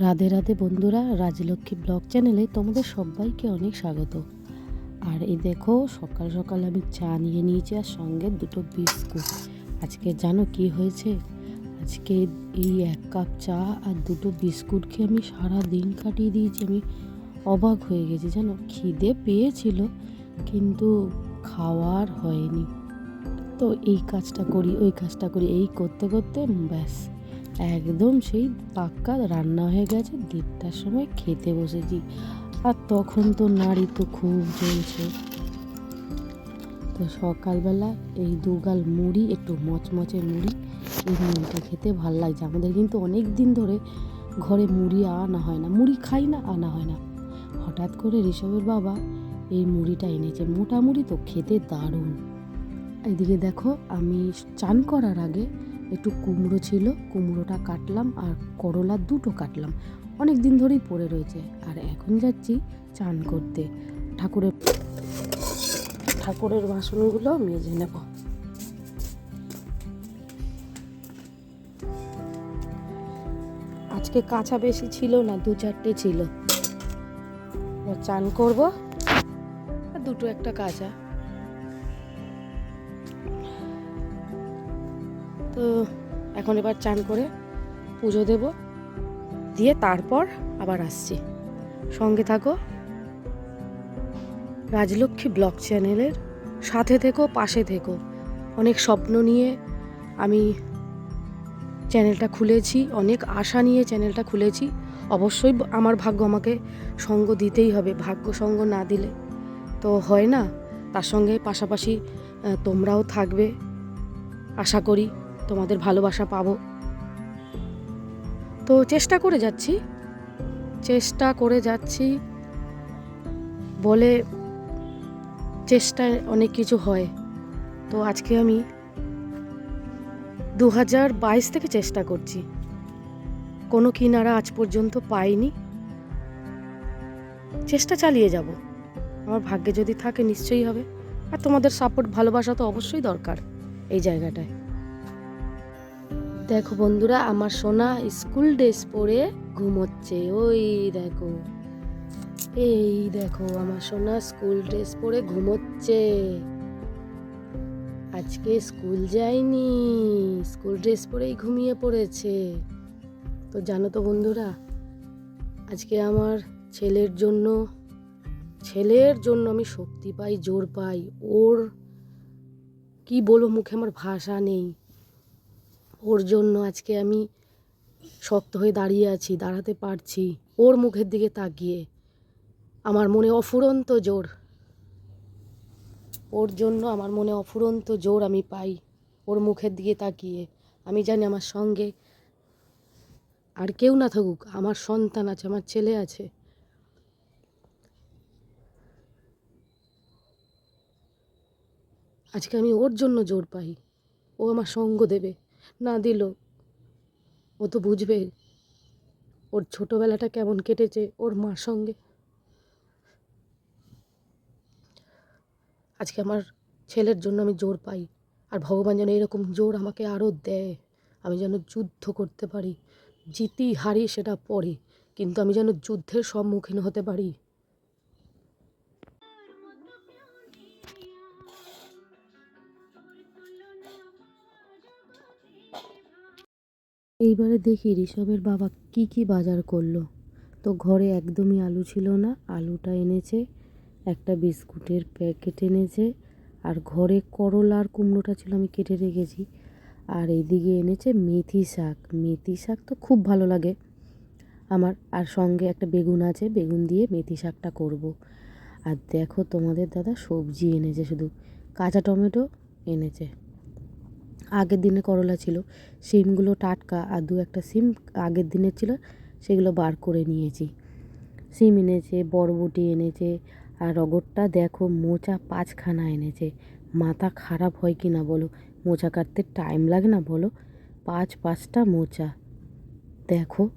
রাধে রাধে বন্ধুরা, রাজলক্ষ্মী ব্লগ চ্যানেলে তোমাদের সবাইকে অনেক স্বাগত। আর এই দেখো, সকাল সকাল আমি চা নিয়ে নিয়েছি আর সঙ্গে দুটো বিস্কুট। আজকে জানো কি হয়েছে? আজকে এই এক কাপ চা আর দুটো বিস্কুট খেয়ে আমি সারা দিন কাটিয়ে দিয়েছি। আমি অবাক হয়ে গেছি, জানো? খিদে পেয়েছিল, কিন্তু খাওয়ার হয়নি। তো এই কাজটা করি, ওই কাজটা করি, এই করতে করতে ব্যাস। একদম সেই পাক্কা রান্না হয়ে গেছে, দেড়টার সময় খেতে বসেছি। আর তখন তো নাড়ি তো খুব জ্বলছে। তো সকালবেলা এই দুগাল মুড়ি, একটু মচমচে মুড়ি, এই মুড়িটা খেতে ভালো লাগছে। আমাদের কিন্তু অনেক দিন ধরে ঘরে মুড়ি আনা হয় না, মুড়ি খাই না, আনা হয় না। হঠাৎ করে ঋষভের বাবা এই মুড়িটা এনেছে মোটা মুড়ি তো খেতে দারুণ। এদিকে দেখো, আমি চান করার আগে একটু কুমড়ো ছিল, কুমড়োটা কাটলাম আর করলা দুটো কাটলাম। অনেক দিন ধরেই পড়ে রয়েছে আর এখন যাচ্ছি চান করতে। ঠাকুরের ঠাকুরের বাসনগুলো মেজে নেব। আজকে কাঁচা বেশি ছিল না, দু চারটে ছিল। চান করব। দুটো একটা কাঁচা। তো এখন এবার চান করে পুজো দেব। দিয়ে তারপর আবার আসছি। সঙ্গে থাকো। রাজলক্ষ্মী ব্লগ চ্যানেলের সাথে থেকো, পাশে থেকো। অনেক স্বপ্ন নিয়ে আমি চ্যানেলটা খুলেছি, অনেক আশা নিয়ে চ্যানেলটা খুলেছি। অবশ্যই আমার ভাগ্য আমাকে সঙ্গ দিতেই হবে, ভাগ্য সঙ্গ না দিলে তো হয় না। তার সঙ্গে পাশাপাশি তোমরাও থাকবে। আশা করি তোমাদের ভালোবাসা পাবো। তো চেষ্টা করে যাচ্ছি। চেষ্টা করে যাচ্ছি বলে চেষ্টায় অনেক কিছু হয়। তো আজকে আমি দু হাজার বাইশ থেকে চেষ্টা করছি। কোনো কিনারা আজ পর্যন্ত পাইনি। চেষ্টা চালিয়ে যাব। আমার ভাগ্যে যদি থাকে নিশ্চয়ই হবে। আর তোমাদের সাপোর্ট ভালোবাসা তো অবশ্যই দরকার এই জায়গাটায়। দেখো বন্ধুরা, আমার সোনা স্কুল ড্রেস পরে ঘুমোচ্ছে। ওই দেখো, এই দেখো, আমার সোনা স্কুল ড্রেস পরে ঘুমোচ্ছে। আজকে স্কুল যায়নি, স্কুল ড্রেস পরেই ঘুমিয়ে পড়েছে। তো জানো তো বন্ধুরা, আজকে আমার ছেলের জন্য ছেলের জন্য আমি শক্তি পাই, জোর পাই। ওর, কি বলো মুখে আমার ভাষা নেই। ওর জন্য আজকে আমি শক্ত হয়ে দাঁড়িয়ে আছি, দাঁড়াতে পারছি। ওর মুখের দিকে তাকিয়ে। আমার মনে অফুরন্ত জোর। ওর জন্য আমার মনে অফুরন্ত জোর আমি পাই। ওর মুখের দিকে তাকিয়ে। আমি জানি আমার সঙ্গে আর কেউ না থাকুক, আমার সন্তান আছে, আমার ছেলে আছে। আজকে আমি ওর জন্য জোর পাই। ও আমার সঙ্গ দেবে। না দিল। ও তো বুঝবে ওর ছোটোবেলাটা কেমন কেটেছে ওর মার সঙ্গে। আজকে আমার ছেলের জন্য আমি জোর পাই আর ভগবান যেন এরকম জোর আমাকে আরও দেয়। আমি যেন যুদ্ধ করতে পারি, জিতি হারি সেটা পরে, কিন্তু আমি যেন যুদ্ধের সম্মুখীন হতে পারি। এইবারে দেখি ঋষভের বাবা কি কি বাজার করল। তো ঘরে একদমই আলু ছিল না, আলুটা এনেছে, একটা বিস্কুটের প্যাকেট এনেছে, আর ঘরে করলা আর কুমড়োটা ছিল আমি কেটে রেখেছি। আর এইদিকে এনেছে মেথি শাক। মেথি শাক তো খুব ভালো লাগে। আমার আর সঙ্গে একটা বেগুন আছে, বেগুন দিয়ে মেথি শাকটা করব। আর দেখো তোমাদের দাদা সবজি এনেছে শুধু, কাঁচা টমেটো এনেছে। আগের দিনে করলা ছিল। সিমগুলো টাটকা আর দু একটা সিম আগের দিনের ছিল, সেগুলো বার করে নিয়েছি। সিম এনেছে, বরবটি এনেছে আর রগরটা দেখো মোচা পাঁচখানা এনেছে। মাথা খারাপ হয় কি না বলো? মোচা কাটতে টাইম লাগে না বলো? পাঁচ পাঁচটা মোচা। দেখো,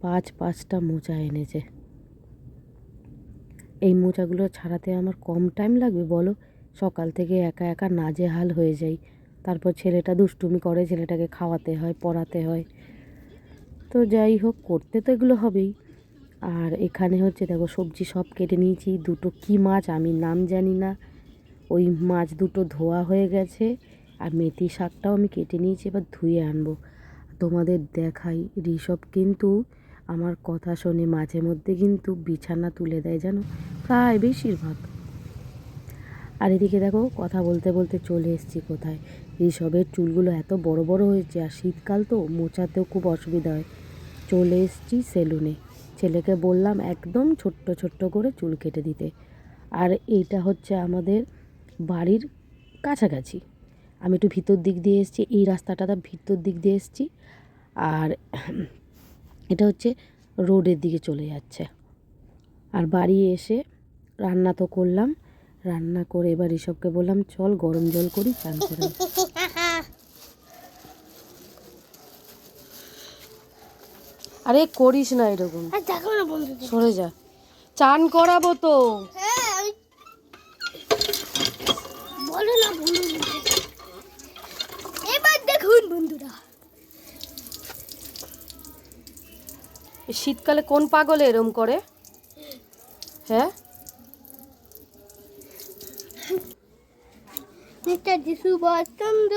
পাঁচ পাঁচটা মোচা এনেছে। এই মোচাগুলো ছাড়াতে আমার কম টাইম লাগবে বলো? সকাল থেকে একা একা নাজেহাল হয়ে যাই। তারপর ছেলেটা দুষ্টুমি করে, ছেলেটাকে খাওয়াতে হয়, পড়াতে হয়। তো যাই হোক, করতে তো এগুলো হবেই। আর এখানে হচ্ছে, দেখো, সবজি সব কেটে নিয়েছি। দুটো কী মাছ আমি নাম জানি না। ওই মাছ দুটো ধোয়া হয়ে গেছে। আর মেথি শাকটাও আমি কেটে নিয়েছি, এবার ধুয়ে আনব। তোমাদের দেখাই ঋষভ কিন্তু আমার কথা শোনে, মাঝে মধ্যে কিন্তু বিছানা তুলে দেয়, জানো? প্রায় বেশিরভাগ। আর এদিকে দেখো, কথা বলতে বলতে চলে এসেছি কোথায়? ঋষভের চুলগুলো এত বড় বড় হয়েছে, আর শীতকাল তো মোচাতেও খুব অসুবিধা হয়। চলে এসেছি সেলুনে। ছেলেকে বললাম একদম ছোট্ট ছোট্ট করে চুল কেটে দিতে। আর এইটা হচ্ছে আমাদের বাড়ির কাছাকাছি। আমি একটু ভিতর দিক দিয়ে এসেছি, এই রাস্তাটা তার ভিতর দিক দিয়ে এসেছি। আর এটা হচ্ছে রোডের দিকে চলে যাচ্ছে। আর বাড়ি এসে রান্না তো করলাম। রান্না করে এবার এসবকে বললাম চল গরম জল করি চান করে আরে করিস না এরকম। সরে যা। চান করাবো তো। হ্যাঁ বলো না এবার দেখুন বন্ধুরা। শীতকালে কোন পাগলে এরম করে? হ্যাঁ? নেতাজি সুভাষচন্দ্র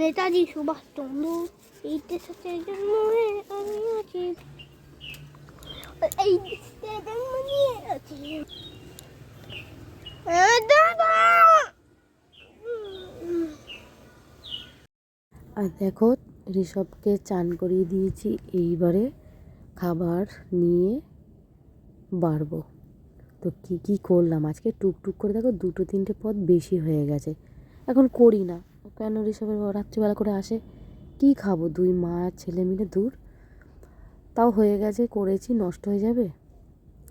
নেতাজি সুভাষচন্দ্র, এই দেশে জন্ম আমি আছি। এই দেশে জন্ম নিয়ে আছি। আর দেখো, ঋষভকে চান করিয়ে দিয়েছি, এইবারে খাবার নিয়ে বাড়বো। তো কী কী করলাম? আজকে টুকটুক করে দেখো দুটো তিনটে পদ বেশি হয়ে গেছে। এখন করি না। কেন ঋষভের রাত্রিবেলা করে আসে? কী খাব? দুই মা আর ছেলে মিলে দূর? তাও হয়ে গেছে, করেছি, নষ্ট হয়ে যাবে?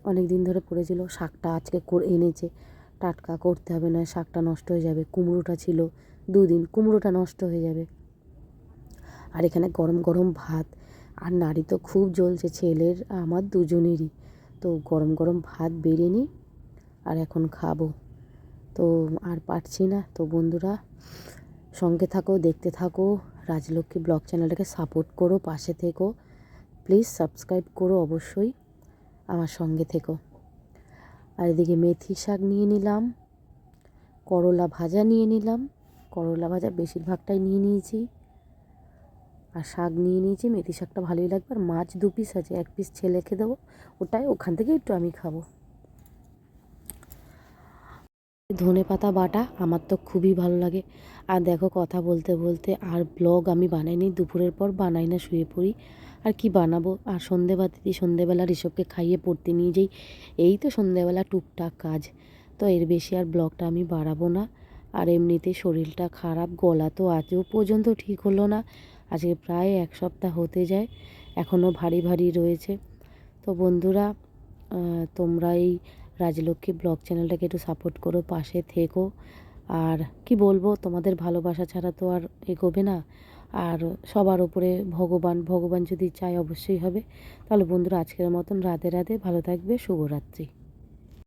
অনেক দিন ধরে পড়েছিল, শাকটা আজকে এনেছে। টাটকা করতে হবে না শাকটা নষ্ট হয়ে যাবে। কুমড়োটা ছিল দুদিন, কুমড়োটা নষ্ট হয়ে যাবে। আর এখানে গরম গরম ভাত। আর নাড়ি তো খুব জ্বলছে, ছেলের, আমার দুজনেরই। তো গরম গরম ভাত বেড়ে নিই আর এখন খাব। তো আর পারছি না। তো বন্ধুরা, সঙ্গে থাকো, দেখতে থাকো, রাজলক্ষ্মী ব্লগ চ্যানেলটাকে সাপোর্ট করো, পাশে থেকো। প্লিজ সাবস্ক্রাইব করো অবশ্যই আমার সঙ্গে থেকো। আর এদিকে মেথি শাক নিয়ে নিলাম, করলা ভাজা নিয়ে নিলাম। করলা ভাজা বেশিরভাগটাই নিয়ে নিয়েছি। আর শাক নিয়ে নিয়েছি, মেথি শাকটা ভালোই লাগবে, আর মাছ দু পিস আছে, এক পিস ছেলে ছেলেকে দেবো, ওটাই ওখান থেকে একটু আমি খাব। ধনে পাতা বাটা আমার তো খুবই ভালো লাগে। আর দেখো কথা বলতে বলতে আর ব্লগ আমি বানাইনি, দুপুরের পর বানাই না, শুয়ে পড়ি। আর কি বানাবো? আর সন্ধেবাতি, সন্ধেবেলা ঋষভকে খাইয়ে পড়তে নিয়ে যাই, এই তো সন্ধেবেলা টুকটাক কাজ। তো এর বেশি আর ব্লগটা আমি বাড়াবো না। আর এমনিতে শরীরটা খারাপ, গলা তো আজও পর্যন্ত ঠিক হলো না। আজকে প্রায় এক সপ্তাহ হতে যায় এখনও ভারী ভারী রয়েছে। তো বন্ধুরা তোমরা এই রাজলক্ষ্মী ব্লগ চ্যানেলটাকে একটু সাপোর্ট করো, পাশে থেকো। আর কি বলব, তোমাদের ভালোবাসা ছাড়া তো আর এগোবে না। আর সবার উপরে ভগবান ভগবান যদি চায় অবশ্যই হবে। তাহলে বন্ধুরা, আজকের মতন রাতে রাতে ভালো থাকবে, শুভরাত্রি।